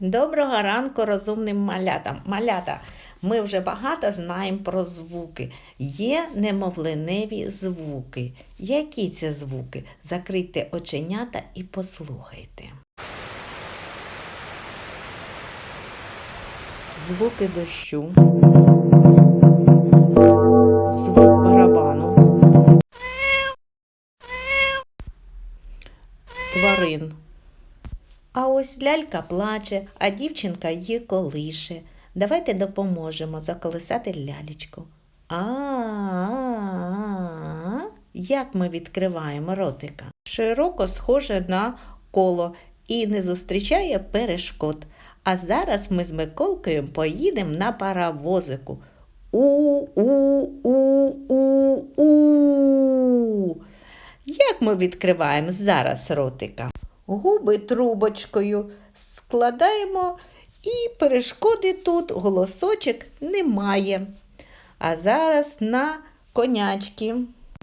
Доброго ранку розумним малятам. Малята, ми вже багато знаємо про звуки. Є немовленеві звуки. Які це звуки? Закрийте оченята і послухайте. Звуки дощу. Звук барабану. Тварин. А ось лялька плаче, а дівчинка її колише. Давайте допоможемо заколисати лялечку. А, як ми відкриваємо ротика? Широко схоже на коло і не зустрічає перешкод. А зараз ми з Миколкою поїдемо на паровозику. У-у-у-у-у. Як ми відкриваємо зараз ротика? Губи трубочкою складаємо і перешкоди тут голосочок немає. А зараз на конячки.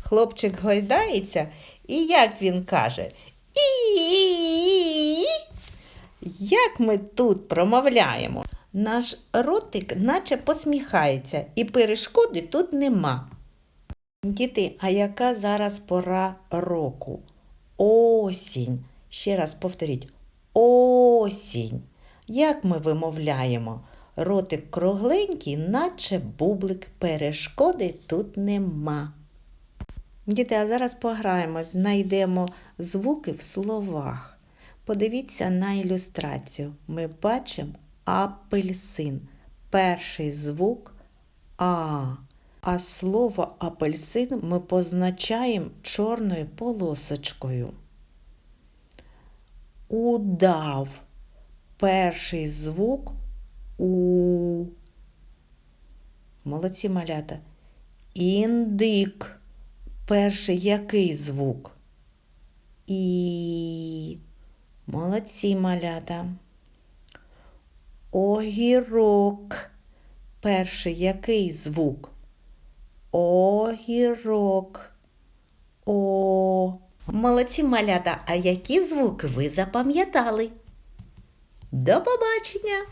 Хлопчик гойдається, і як він каже? І. Як ми тут промовляємо? Наш ротик наче посміхається, і перешкоди тут нема. Діти, а яка зараз пора року? Осінь. Ще раз повторіть. Осінь. Як ми вимовляємо? Ротик кругленький, наче бублик, перешкоди тут нема. Діти, а зараз пограємо, знайдемо звуки в словах. Подивіться на ілюстрацію. Ми бачимо апельсин. Перший звук А. А слово апельсин ми позначаємо чорною полосочкою. Удав. Перший звук У. Молодці малята. Індик. Перший який звук? І. Молодці малята. Огірок. Перший який звук? Огірок. О. Молодці малята, а які звуки ви запам'ятали? До побачення!